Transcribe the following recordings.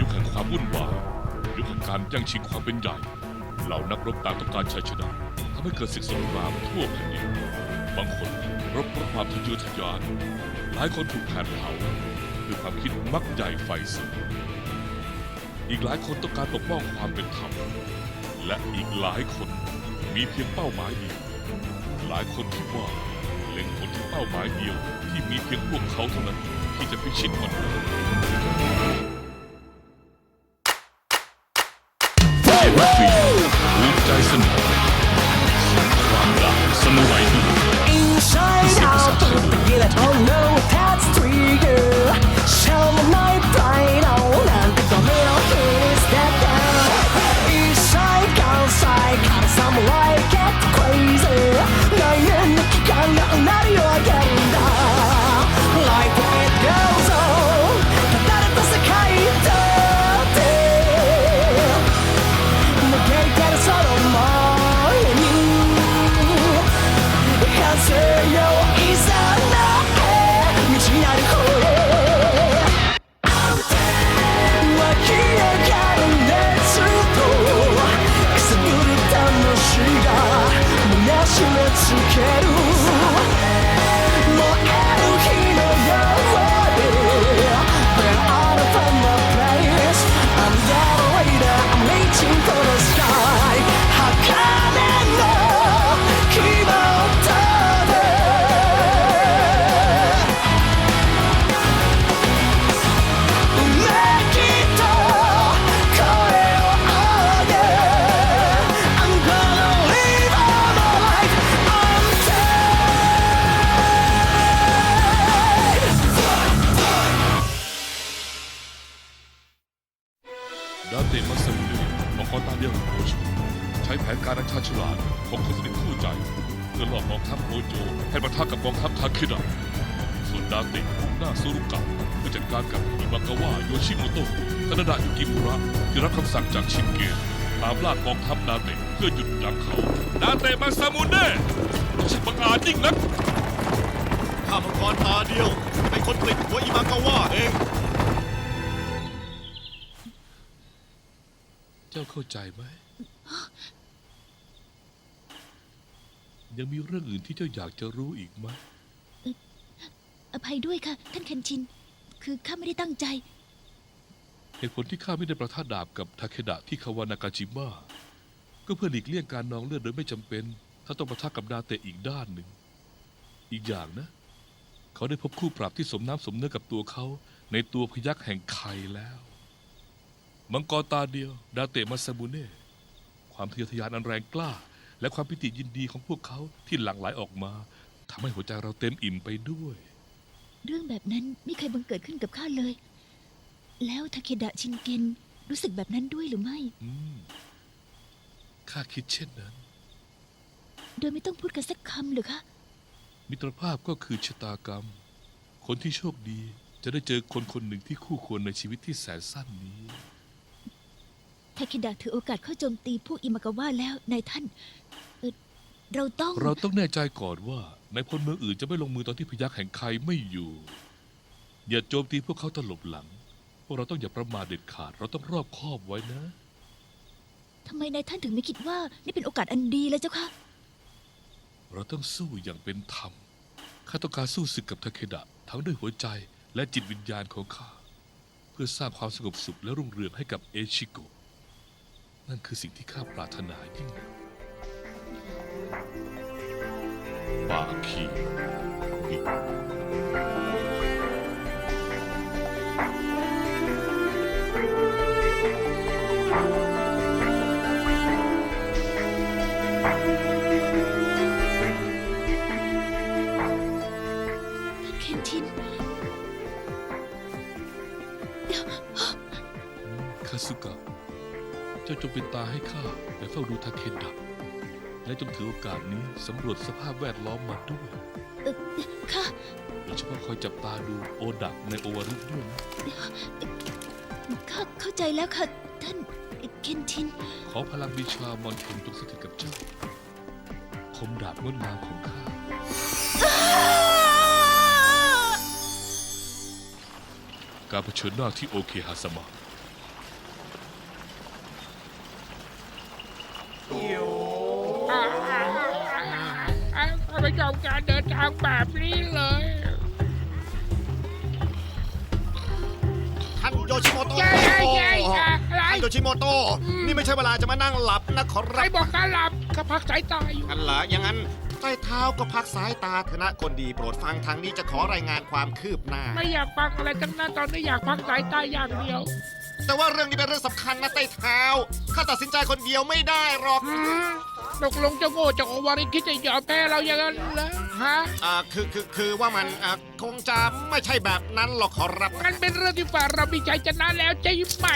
ยุคแห่งความวุ่นวายยุคแห่งการแย่งชิงความเป็นใหญ่เหล่านักรบต่างต้องการชัยชนะทำให้เกิดศึกสงครามทั่วแผ่นดินบางคนรบเพราะความทะเยอทะยานหลายคนถูกแผดเผาด้วยความคิดมักใหญ่ไฟสูงอีกหลายคนต้องการปกป้องความเป็นธรรมและอีกหลายคนมีเพียงเป้าหมายเดียว หลายคนคิดว่าเล็งผลที่เป้าหมายเดียวที่มีเพียงพวกเขาเท่านั้นที่จะพิชิตมัน การกับอิมากาวะโยชิโมโตะคานาดะยุกิมุระที่รับคำสั่งจากชินเกะตามล่ากองทัพดาเตะเพื่อหยุดยั้งเขาดาเตมัสมุนีช่างบังอาจยิ่งนักข้ามังกรตาเดียวเป็นคนผลิตหัวอิมากาว่าเอง เจ้าเข้าใจไหม ยังมีเรื่องอื่นที่เจ้าอยากจะรู้อีกไหม อภัยด้วยค่ะ ท่านเคนชิน คือข้าไม่ได้ตั้งใจ เหตุผลที่ข้าไม่ได้ประท่าดาบกับทาเคดะที่คาวานากาจิมะก็เพื่อหลีกเลี่ยงการนองเลือดโดยไม่จำเป็นถ้าต้องประทะกับดาเตะอีกด้านหนึ่ง อีกอย่างนะ เขาได้พบคู่ปรับที่สมน้ำสมเนื้อกับตัวเขา ในตัวพยักแห่งไข่แล้ว มังกรตาเดียว ดาเตะมาซาบุเน่ ความทะเยอทะยานอันแรงกล้า และความปิติยินดีของพวกเขาที่หลั่งไหลออกมาทำให้หัวใจเราเต็มอิ่มไปด้วย เรื่องแบบนั้นไม่เคยบังเกิดขึ้นกับข้าเลย แล้วทาเคดะชินเกนรู้สึกแบบนั้นด้วยหรือไม่ อืมข้าคิดเช่นนั้น โดยไม่ต้องพูดกันสักคำหรือคะ มิตรภาพก็คือชะตากรรม คนที่โชคดีจะได้เจอคนคนหนึ่งที่คู่ควรในชีวิตที่แสนสั้นนี้ ทาเคดะถือโอกาสเข้าโจมตีพวกอิมากาวะแล้วนายท่านเอ่อเราต้อง เราต้องแน่ใจก่อนว่า ในพลเมืองอื่นจะไม่ลงมือตอนที่พยักแห่งใครไม่อยู่ อย่าโจมตีพวกเขาตลบหลัง พวกเราต้องอย่าประมาทเด็ดขาด เราต้องรอบคอบไว้นะ ทำไมนายท่านถึงไม่คิดว่านี่เป็นโอกาสอันดีเลยเจ้าคะ เราต้องสู้อย่างเป็นธรรม ข้าต้องการสู้ศึกกับทาเคดะ ทั้งด้วยหัวใจและจิตวิญญาณของข้า เพื่อสร้างความสงบสุขและรุ่งเรืองให้กับเอชิโกะ นั่นคือสิ่งที่ข้าปรารถนายิ่งนัก ปาคีมิเคนชินคาสุกะ เจ้าจงเป็นตาให้ข้าและเฝ้าดูทาเคดะ และจงถือโอกาสนี้สำรวจสภาพแวดล้อมมาด้วยเออค่ะโดยเฉพาะคอยจับตาดูโอดะในโอวารุด้วยนะข้าเข้าใจแล้วค่ะ ท่านเคนชิน ขอพลังวิชามอนเทนจงสถิตกับเจ้าคมดาบงดงามของข้า การเผชิญหน้าที่โอเคฮาสมะ ยชิโมโตะแย่แย่แย่แย่อะไรท่านโยชิโมโตะนี่ไม่ใช่เวลาจะมานั่งหลับนะขอใครรับบอกการหลับก็พักสายตาอยู่ กันเหรออย่างนั้นใต้เท้าก็พักสายตาเถอะนะคนดีโปรดฟังทางนี้จะขอรายงานความคืบหน้า ไม่อยากฟังอะไรทั้งนั้นตอนนี้อยากพักสายตาอย่างเดียวแต่ว่าเรื่องนี้เป็นเรื่องสำคัญนะใต้เท้าข้าตัดสินใจคนเดียวไม่ได้หรอก หืมตกลงเจ้าโง่เจ้าโอวาริคิดจะยอมแพ้เราอย่างนั้นเหรอ ฮะ อ่าคือคือคือว่ามันอ่าคงจะไม่ใช่แบบนั้นหรอกขอรับ งั้นเป็นเรื่องที่ฝ่ายเรามีใจชนะแล้วใช่ไหม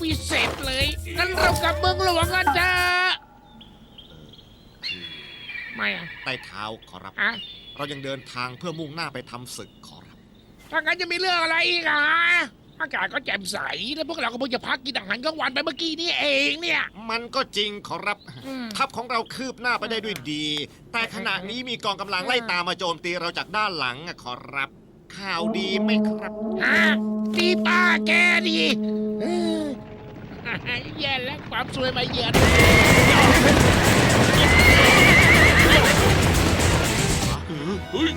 วิเศษเลย งั้นเรากลับเมืองหลวงกันเถอะไม่อะใต้เท้าขอรับอะเรายังเดินทางเพื่อมุ่งหน้าไปทำศึกขอรับ ถ้างั้นจะมีเรื่องอะไรอีกอะฮะ อากาศก็แจ่มใสแล้วพวกเราก็เพิ่งจะพักกินอาหารกลางวันไปเมื่อกี้นี่เองเนี่ย มันก็จริงขอรับอืม ทัพของเราคืบหน้าไปได้ด้วยดี แต่ขณะนี้มีกองกำลังไล่ตามมาโจมตีเราจากด้านหลังอะขอรับ ข่าวดีไหมครับ ฮะตีป้าแกดีเออแย่แล้วความสวยมาเยือนเฮ้ย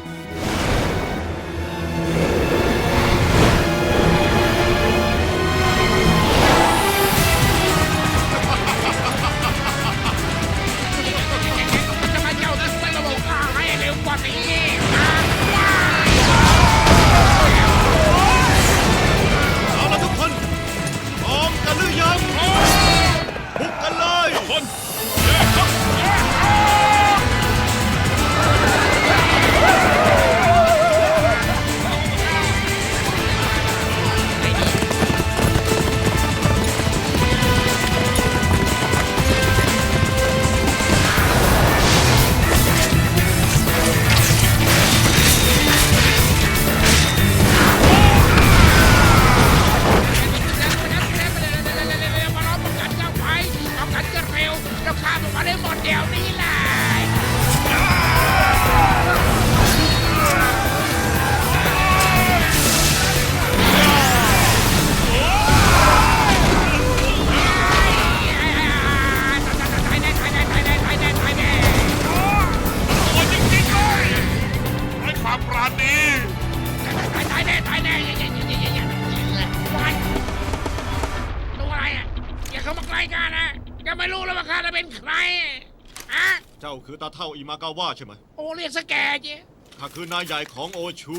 เท่าอิมากาวะใช่ไหมโอ้เรียกสแกเจ๊ข้าคือนายใหญ่ของโอชู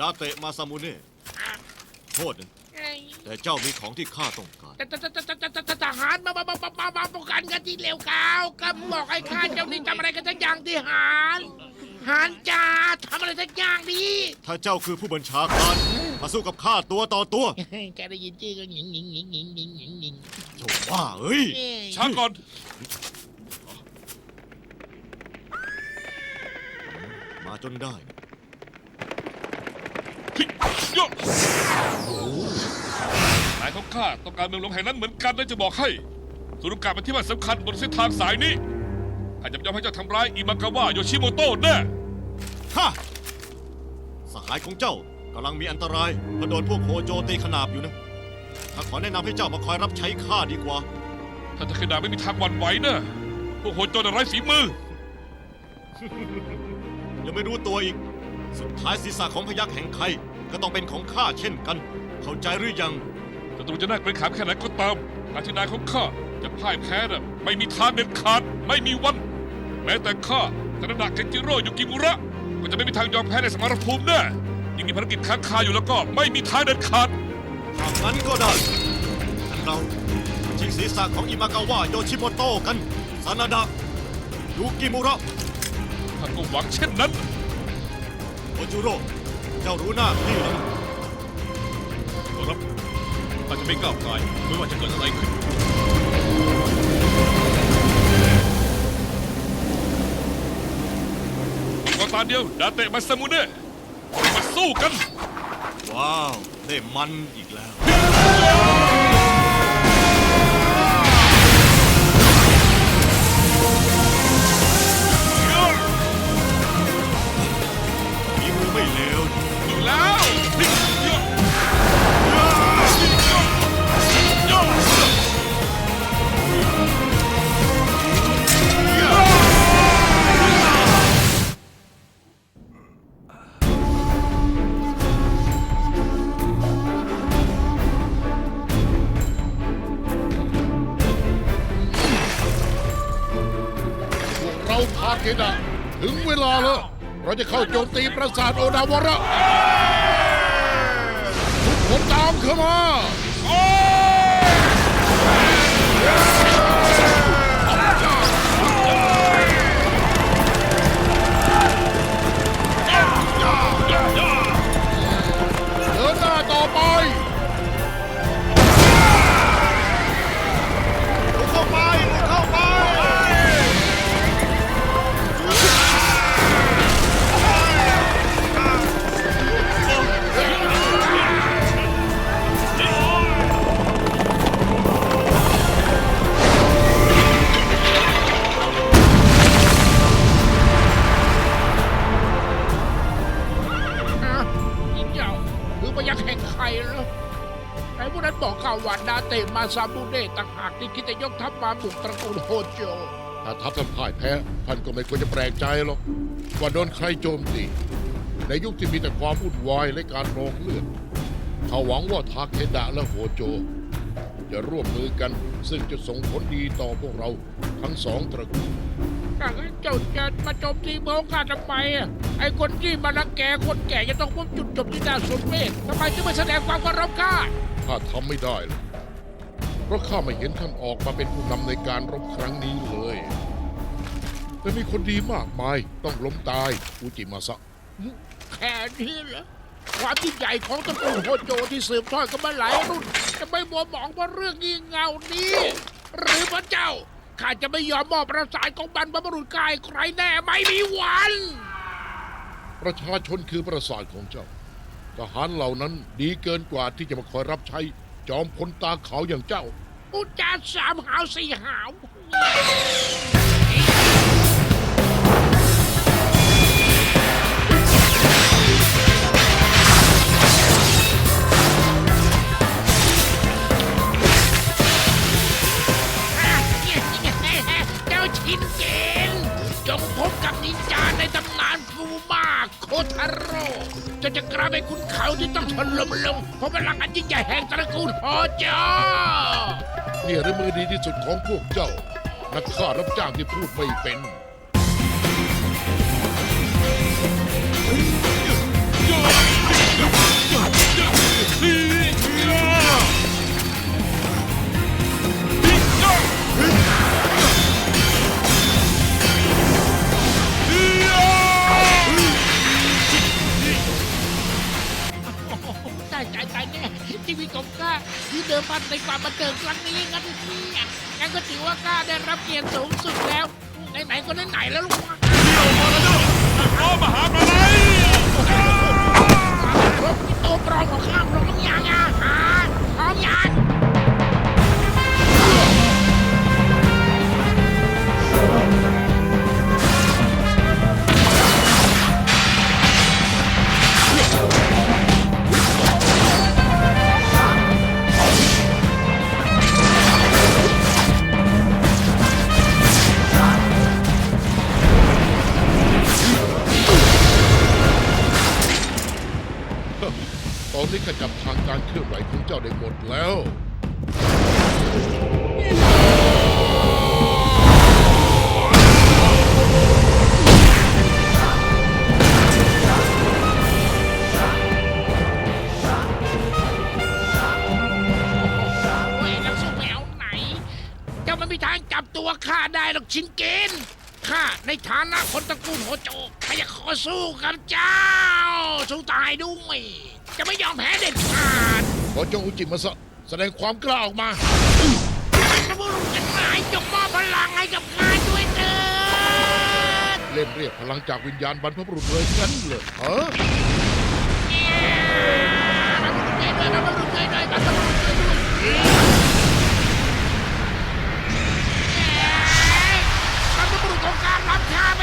ดาเตะมาซามุเน่โทษนะแต่เจ้ามีของที่ข้าต้องการ แต่แต่แต่แต่แต่แต่ทหารมามามามามาป้องกันกันที่เร็วก้าวก็บอกให้ข้าเจ้านี่ทำอะไรกันสักอย่างที่หารหารจ่าทำอะไรสักอย่างดีถ้าเจ้าคือผู้บัญชาการมาสู้กับข้าตัวต่อตัวแกได้ยินชื่อก็หญิงหญิงหญิงหญิงหญิงหญิงหญิงโถ่ว่าเอ้ย ช้าก่อน มา จนได้เฮ้ยโยะนายของข้าต้องการเมืองหลวงแห่งนั้นเหมือนกันนะจะบอกให้สุรุการเป็นที่มั่นสำคัญบนเส้นทางสายนี้ข้าจะไม่ยอมให้เจ้าทำร้ายอิมากาวะโยชิโมโตะแน่ฮะสหายของเจ้ากำลังมีอันตรายเพราะโดนพวกโฮโจตีขนาบอยู่นะข้าขอแนะนำให้เจ้ามาคอยรับใช้ข้าดีกว่าถ้าตะเคดาไม่มีทางหวันไหวนะพวกโหดโจรไร้ฝีมือ ยังไม่รู้ตัวอีก สุดท้ายศีรษะของพยักแห่งใครก็ต้องเป็นของข้าเช่นกัน เข้าใจหรือยังศัตรูจะน่าเกรงขามแค่ไหนก็ตามการที่นายของข้าจะพ่ายแพ้น่ะไม่มีทางเด็ดขาดไม่มีวัน แม้แต่ข้าธนดาเคนจิโร่ยูกิมุระ ก็จะไม่มีทางยอมแพ้ในสมรภูมิแน่ยิ่งมีภารกิจค้างคาอยู่แล้วก็ไม่มีทางเด็ดขาดถ้างั้นก็ได้งั้นเราชิงศีรษะของอิมากาวะโยชิโมโตะกันซานาดะยูกิมุระ ท่านก็หวังเช่นนั้น โอจูโร่เจ้ารู้หน้าที่แล้วครับข้าจะไม่ก้าวไกลไม่ว่าจะเกิดอะไรขึ้นอีกวาตาเดียวดาเตะมาซามุเน่มาสู้กัน ว้าว ได้มันอีกแล้ว แล้ว เราจะเข้าโจมตีปราสาทโอดาวระทุกคนตามเข้ามา กแห่งไข่แล้วไอ้พวกนั้นบอกข่าวว่านาเตะมาซาบูเดต่างหากที่คิดจะยกทัพมาบุกตระกูลโฮโจ ถ้าทัพท่านพ่ายแพ้ท่านก็ไม่ควรจะแปลกใจหรอกว่าโดนใครโจมตีในยุคที่มีแต่ความวุ่นวายและการนองเลือดเขาหวังว่าทาเคดะและโฮโจ จะร่วมมือกันซึ่งจะส่งผลดีต่อพวกเราทั้งสองตระกูล ถ้างั้นเจ้าจะมาโจมตีเมืองข้าทำไมอะไอ้คนที่มารังแกคนแก่จะต้องพบจุดจบที่น่าสนเมตทำไมถึงไม่แสดงความเคารพข้าข้าทำไม่ได้หรอกเพราะข้าไม่เห็นท่านออกมาเป็นผู้นำในการรบครั้งนี้เลย แต่มีคนดีมากมายต้องล้มตายอุจิมาสะแค่นี้เหรอความยิ่งใหญ่ของตระกูลโฮโจที่สืบทอดกันมาหลายรุ่นจะไม่มัวหมองเพราะเรื่องงี่เง่านี้ หรือพระเจ้า ข้าจะไม่ยอมมอบประสาทของบรรพบุรุษกายใครแน่ไม่มีวัน ประชาชนคือประสาทของเจ้า ทหารเหล่านั้นดีเกินกว่าที่จะมาคอยรับใช้จอมพลตาขาวอย่างเจ้า อุจจาสามหาวสี่หาว โอทาโร่จะจะกลายเป็นคุณเขาที่ต้องทนลมลงเพราะพลังอันยิ่งใหญ่แห่งตระกูลฮอจอเนี่ยหรือมือดีที่สุดของพวกเจ้า นักฆ่ารับจ้างที่พูดไม่เป็นายแน่ชีวิตของข้าที่เดิมพันในความบันเทิงครั้งนี้งั้นเนี่ยงั้นก็ถือว่าข้าได้รับเกียรติสูงสุดแล้วไหนๆก็ไหนๆแล้วลูกวะ ได้หรอกชินเกนข้าในฐานะคนตระกูลโฮโจข้าจะขอสู้กับเจ้า สู้ตายด้วยจะไม่ยอมแพ้เด็ดขาดขอเจ้าอุจิมาสะแสดงความกล้าออกมาพระบุรุษทั้งหลายจงมอบพลังให้กับข้าด้วยเถิดเล่นเรียกพลังจากวิญญาณบรรพบุรุษเลยงั้นเลยเออช่วยด้วยพระบุรุษช่วยด้วยพระบุรุษช่วยด้วย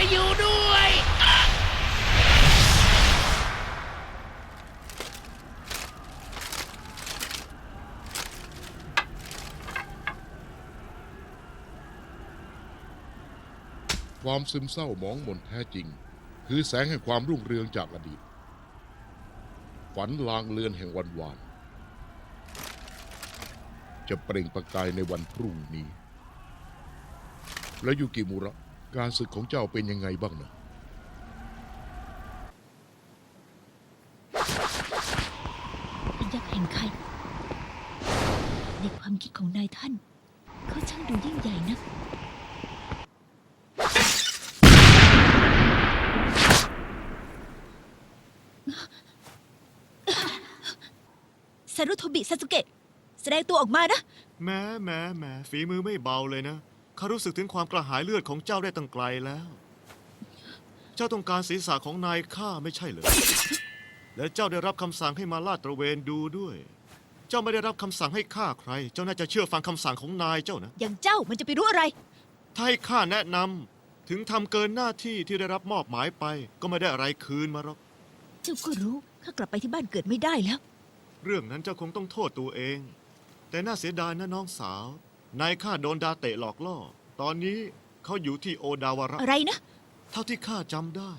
อยู่ด้วย ความซึมเศร้าหมองหม่นแท้จริง คือแสงแห่งความรุ่งเรืองจากอดีต ฝันลางเลือนแห่งวันวาน จะเปล่งประกายในวันพรุ่งนี้ และยูกิมุระ การศึกของเจ้าเป็นยังไงบ้างนะยักษ์แห่งไข่ในความคิดของนายท่าน เขาช่างดูยิ่งใหญ่นักซารุโทบิซาสุเกะ แสดงตัวออกมานะแม้แม้แม้ฝีมือไม่เบาเลยนะ ข้ารู้สึกถึงความกระหายเลือดของเจ้าได้ตั้งไกลแล้ว เจ้าต้องการศีรษะของนายข้าไม่ใช่เหรอ และเจ้าได้รับคำสั่งให้มาลาดตระเวนดูด้วย เจ้าไม่ได้รับคำสั่งให้ฆ่าใคร เจ้าน่าจะเชื่อฟังคำสั่งของนายเจ้านะ อย่างเจ้ามันจะไปรู้อะไร ถ้าให้ข้าแนะนำถึงทำเกินหน้าที่ที่ได้รับมอบหมายไป ก็ไม่ได้อะไรคืนมาหรอก เจ้าก็รู้ข้ากลับไปที่บ้านเกิดไม่ได้แล้ว เรื่องนั้นเจ้าคงต้องโทษตัวเอง แต่น่าเสียดายนะน้องสาว นายข้าโดนดาเตะหลอกล่อ ตอนนี้เขาอยู่ที่โอดาวาระ อะไรนะ เท่าที่ข้าจำได้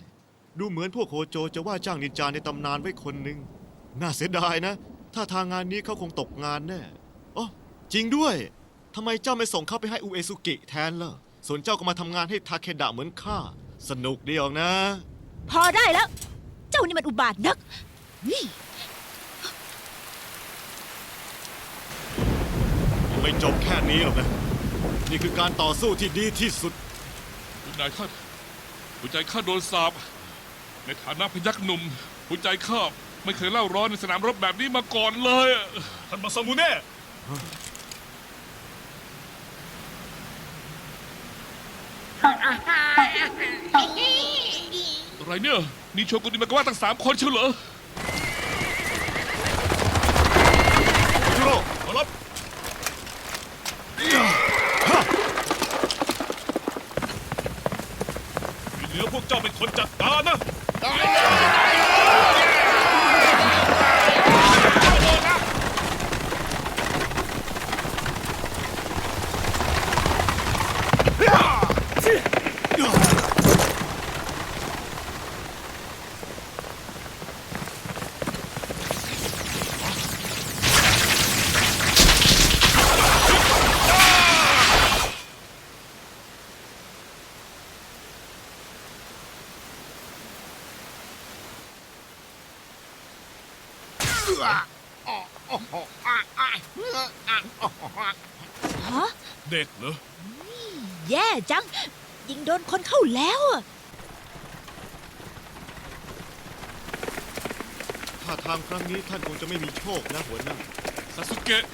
ดูเหมือนพวกโฮโจจะว่าจ้างนินจาในตำนานไว้คนหนึ่ง น่าเสียดายนะ ถ้าทางงานนี้เขาคงตกงานแน่อ๋อจริงด้วย ทำไมเจ้าไม่ส่งเขาไปให้อุเอซุกิแทนล่ะ ส่วนเจ้าก็มาทำงานให้ทาเคดะเหมือนข้า สนุกดีออกนะ พอได้แล้ว เจ้านี่มันอุบาทนักนี่ ไม่จบแค่นี้หรอกนะ นี่คือการต่อสู้ที่ดีที่สุดคุณนายท่านหัวใจข้าโดนสาบ ในฐานะพยักหนุ่ม หัวใจข้าไม่เคยเล่าร้อนในสนามรบแบบนี้มาก่อนเลยท่านมาซามูเน่อะไรเนี่ยมีโชกุนิมากาวะตั้งสามคนเชียวเหรอ ยูโร ขอรับ ที่เหลือพวกเจ้าเป็นคนจัดการนะ ฮะเด็กเหรอ แย่จัง ยิงโดนคนเข้าแล้วอะถ้าทางครั้งนี้ท่านคงจะไม่มีโชคนะหัวหน้า ซาสุเกะ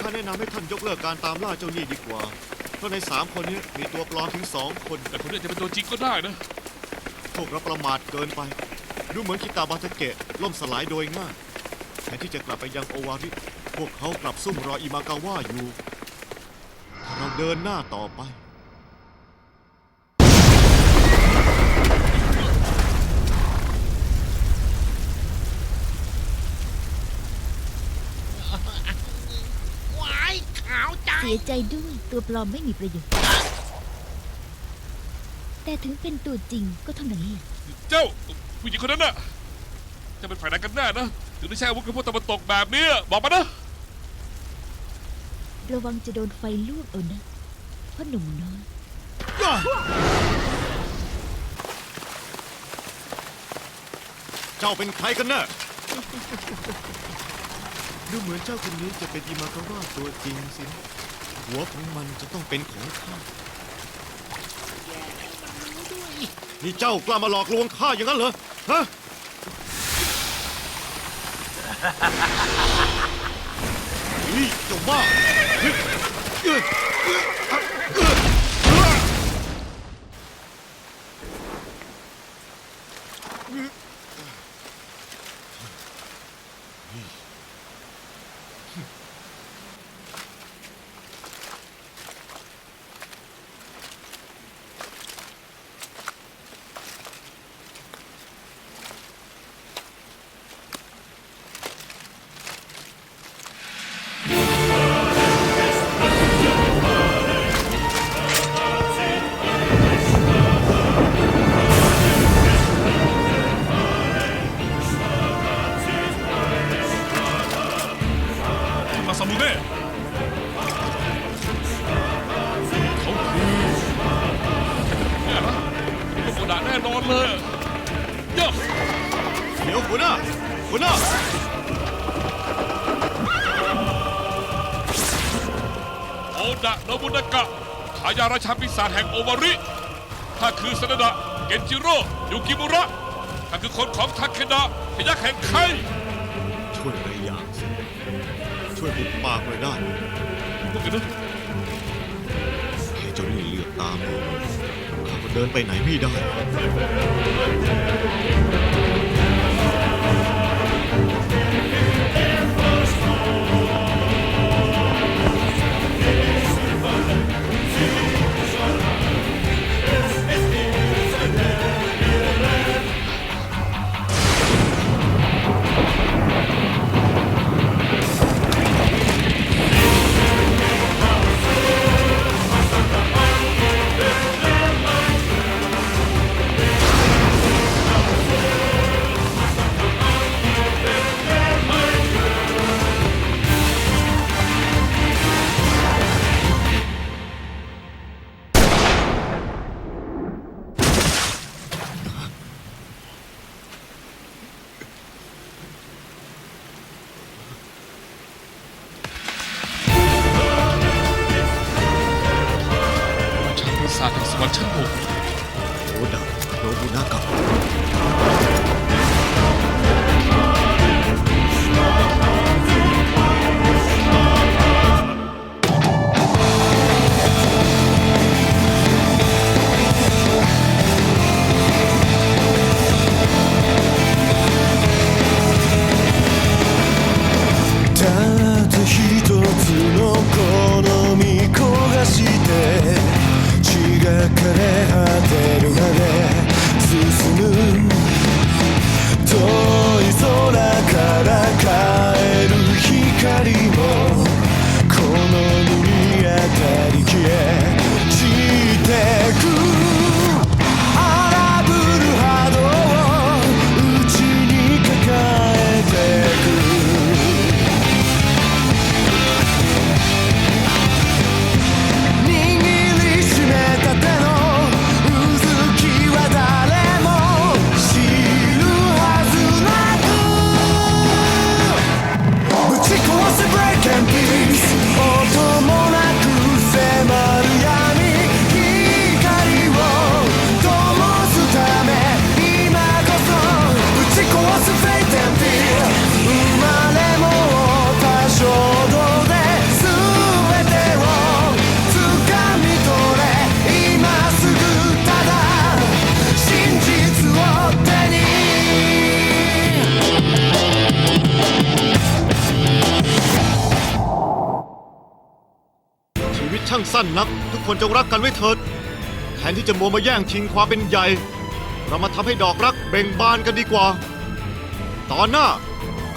ข้าแนะนำให้ท่านยกเลิกการตามล่าเจ้าหนี้ดีกว่า เพราะในสามคนนี้มีตัวปลอมถึงสองคน แต่คนนี้อาจจะเป็นตัวจริงก็ได้นะ พวกเราประมาทเกินไป ดูเหมือนคิตาบาทาเกะล่มสลายโดยง่าย แทนที่จะกลับไปยังโอวาริพวกเขากลับซุ่มรออิมากาว่าอยู่ถ้าเราเดินหน้าต่อไปหวายขาวจัง เสียใจด้วยตัวปลอมไม่มีประโยชน์ แต่ถึงเป็นตัวจริงก็เท่านั้นแหละเจ้าผู้หญิงคนนั้นน่ะจะเป็นฝ่ายไหนกันแน่นะ ถึงได้ใช้อาวุธกับพวกตะวันตกแบบนี้บอกมานะระวังจะโดนไฟลวกเอานะพ่อหนุ่มน้อย เจ้าเป็นใครกันแน่ดูเหมือนเจ้าคนนี้จะเป็นอิมากาว่าตัวจริงสินะหัวของมันจะต้องเป็นของข้านี่เจ้ากล้ามาหลอกลวงข้าอย่างนั้นเหรอฮะ นี่เจ้าบ้า ชาปีศาจแห่งโอวาริถ้าคือซาดะเกนจิโร่ยูกิมุระถ้าคือคนของทาเคดะพยักษ์แห่งไคช่วยอะไรอย่างสิช่วยปุบปากหน่อยได้ไหมพวกกันนะแค่เจ้านี่เลือกตามองข้าก็เดินไปไหนไม่ได้ 血が枯れ果てるまで進む วิตช่างสั้นนัก ทุกคนจงรักกันไว้เถิด แทนที่จะมัวมาแย่งชิงความเป็นใหญ่ เรามาทำให้ดอกรักเบ่งบานกันดีกว่า ตอนหน้า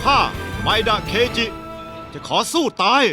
ข้าไมดะเคจิ จะขอสู้ตาย